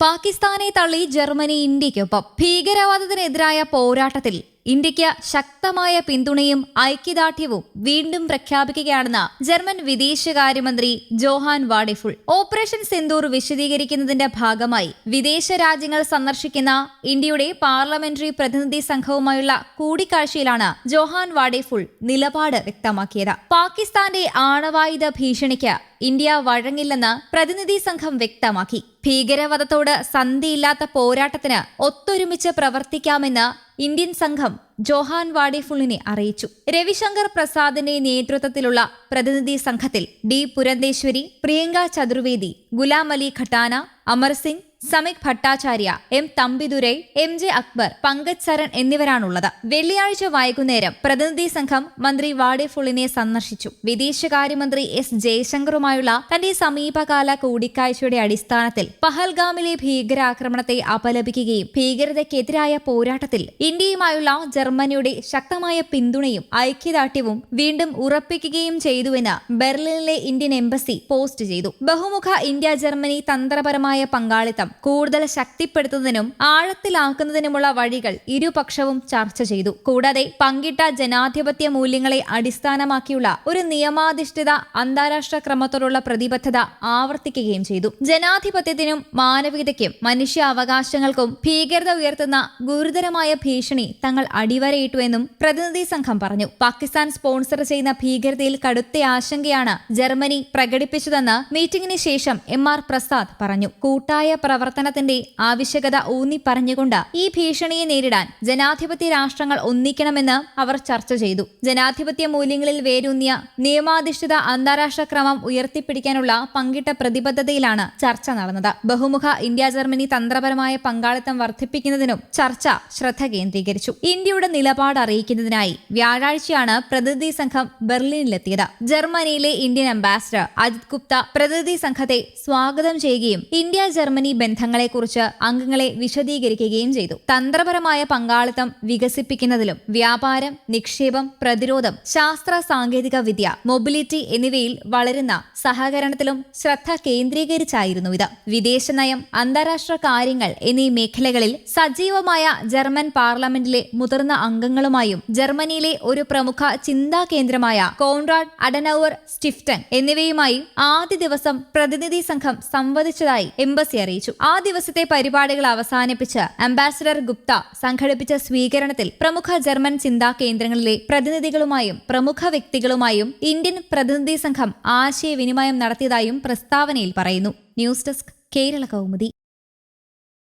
പാകിസ്ഥാനെ തള്ളി ജർമ്മനി ഇന്ത്യയ്ക്കൊപ്പം ഭീകരവാദത്തിനെതിരായ പോരാട്ടത്തിൽ ഇന്ത്യയ്ക്ക് ശക്തമായ പിന്തുണയും ഐക്യദാർഢ്യവും വീണ്ടും പ്രഖ്യാപിക്കുകയാണെന്ന് ജർമ്മൻ വിദേശകാര്യമന്ത്രി ജോഹാൻ വാഡിഫുൾ. ഓപ്പറേഷൻ സിന്ദൂർ വിശദീകരിക്കുന്നതിന്റെ ഭാഗമായി വിദേശ രാജ്യങ്ങൾ സന്ദർശിക്കുന്ന ഇന്ത്യയുടെ പാർലമെന്ററി പ്രതിനിധി സംഘവുമായുള്ള കൂടിക്കാഴ്ചയിലാണ് ജോഹാൻ വാഡിഫുൾ നിലപാട് വ്യക്തമാക്കിയത്. പാകിസ്ഥാന്റെ ആണവായുധ ഭീഷണിക്ക് ഇന്ത്യ വഴങ്ങില്ലെന്ന് പ്രതിനിധി സംഘം വ്യക്തമാക്കി. ഭീകരവാദത്തോട് സന്ധിയില്ലാത്ത പോരാട്ടത്തിന് ഒത്തൊരുമിച്ച് പ്രവർത്തിക്കാമെന്ന് ഇന്ത്യൻ സംഘം ജോഹാൻ വാഡിഫുള്ളിനെ അറിയിച്ചു. രവിശങ്കർ പ്രസാദിന്റെ നേതൃത്വത്തിലുള്ള പ്രതിനിധി സംഘത്തിൽ D. Purandeswari Priyanka Chaturvedi Ghulam Ali Khatana Amar Singh Samik Bhattacharya M Thambidurai M J Akbar Pankaj Saran എന്നിവരാണുള്ളത്. വെള്ളിയാഴ്ച വൈകുന്നേരം പ്രതിനിധി സംഘം മന്ത്രി വാഡിഫുളിനെ സന്ദർശിച്ചു. വിദേശകാര്യമന്ത്രി എസ് ജയശങ്കറുമായുള്ള തന്റെ സമീപകാല കൂടിക്കാഴ്ചയുടെ അടിസ്ഥാനത്തിൽ പഹൽഗാമിലെ ഭീകരാക്രമണത്തെ അപലപിക്കുകയും ഭീകരതയ്ക്കെതിരായ പോരാട്ടത്തിൽ ഇന്ത്യയുമായുള്ള ജർമ്മനിയുടെ ശക്തമായ പിന്തുണയും ഐക്യദാർഢ്യവും വീണ്ടും ഉറപ്പിക്കുകയും ചെയ്തുവെന്ന് ബെർലിനിലെ ഇന്ത്യൻ എംബസി പോസ്റ്റ് ചെയ്തു. ബഹുമുഖ ഇന്ത്യ ജർമ്മനി തന്ത്രപരമായ പങ്കാളിത്തം കൂടുതൽ ശക്തിപ്പെടുത്തുന്നതിനും ആഴത്തിലാക്കുന്നതിനുമുള്ള വഴികൾ ഇരുപക്ഷവും ചർച്ച ചെയ്തു. കൂടാതെ പങ്കിട്ട ജനാധിപത്യ മൂല്യങ്ങളെ അടിസ്ഥാനമാക്കിയുള്ള ഒരു നിയമാധിഷ്ഠിത അന്താരാഷ്ട്ര ക്രമത്തോടുള്ള പ്രതിബദ്ധത ആവർത്തിക്കുകയും ചെയ്തു. ജനാധിപത്യത്തിനും മാനവികതയ്ക്കും മനുഷ്യ അവകാശങ്ങൾക്കും ഭീകരത ഉയർത്തുന്ന ഗുരുതരമായ ഭീഷണി തങ്ങൾ അടിവരയിട്ടുവെന്നും പ്രതിനിധി സംഘം പറഞ്ഞു. പാകിസ്ഥാൻ സ്പോൺസർ ചെയ്യുന്ന ഭീകരതയിൽ കടുത്ത ആശങ്കയാണ് ജർമ്മനി പ്രകടിപ്പിച്ചതെന്ന് മീറ്റിംഗിന് ശേഷം എം ആർ പ്രസാദ് പറഞ്ഞു. കൂട്ടായ പ്രവർത്തനത്തിന്റെ ആവശ്യകത ഊന്നി പറഞ്ഞുകൊണ്ട് ഈ ഭീഷണിയെ നേരിടാൻ ജനാധിപത്യ രാഷ്ട്രങ്ങൾ ഒന്നിക്കണമെന്ന് അവർ ചർച്ച ചെയ്തു. ജനാധിപത്യ മൂല്യങ്ങളിൽ വേരൂന്നിയ നിയമാധിഷ്ഠിത അന്താരാഷ്ട്ര ക്രമം ഉയർത്തിപ്പിടിക്കാനുള്ള പങ്കിട്ട പ്രതിബദ്ധതയിലാണ് ചർച്ച നടന്നത്. ബഹുമുഖ ഇന്ത്യ ജർമ്മനി തന്ത്രപരമായ പങ്കാളിത്തം വർദ്ധിപ്പിക്കുന്നതിനും ചർച്ച ശ്രദ്ധ കേന്ദ്രീകരിച്ചു. ഇന്ത്യയുടെ നിലപാട് അറിയിക്കുന്നതിനായി വ്യാഴാഴ്ചയാണ് പ്രതിനിധി സംഘം ബെർലിനിലെത്തിയത്. ജർമ്മനിയിലെ ഇന്ത്യൻ അംബാസിഡർ അജിത് ഗുപ്ത പ്രതിനിധി സംഘത്തെ സ്വാഗതം ചെയ്യുകയും ഇന്ത്യ ജർമ്മനി ബന്ധങ്ങളെക്കുറിച്ച് അംഗങ്ങളെ വിശദീകരിക്കുകയും ചെയ്തു. തന്ത്രപരമായ പങ്കാളിത്തം വികസിപ്പിക്കുന്നതിലും വ്യാപാരം നിക്ഷേപം പ്രതിരോധം ശാസ്ത്ര സാങ്കേതിക വിദ്യ മൊബിലിറ്റി എന്നിവയിൽ വളരുന്ന സഹകരണത്തിലും ശ്രദ്ധ കേന്ദ്രീകരിച്ചായിരുന്നു ഇത്. വിദേശ നയം അന്താരാഷ്ട്ര കാര്യങ്ങൾ എന്നീ മേഖലകളിൽ സജീവമായ ജർമ്മൻ പാർലമെന്റിലെ മുതിർന്ന അംഗങ്ങളുമായും ജർമ്മനിയിലെ ഒരു പ്രമുഖ ചിന്താ കേന്ദ്രമായ കോൺറാഡ് അഡനൌർ സ്റ്റിഫ്റ്റൻ എന്നിവയുമായി ആദ്യ ദിവസം പ്രതിനിധി സംഘം സംവദിച്ചതായി എംബസി അറിയിച്ചു. ആ ദിവസത്തെ പരിപാടികൾ അവസാനിപ്പിച്ച് അംബാസഡർ ഗുപ്ത സംഘടിപ്പിച്ച സ്വീകരണത്തിൽ പ്രമുഖ ജർമ്മൻ ചിന്താ കേന്ദ്രങ്ങളിലെ പ്രതിനിധികളുമായും പ്രമുഖ വ്യക്തികളുമായും ഇന്ത്യൻ പ്രതിനിധി സംഘം ആശയവിനിമയം നടത്തിയതായും പ്രസ്താവനയിൽ പറയുന്നു. News desk Kerala Kaumudi.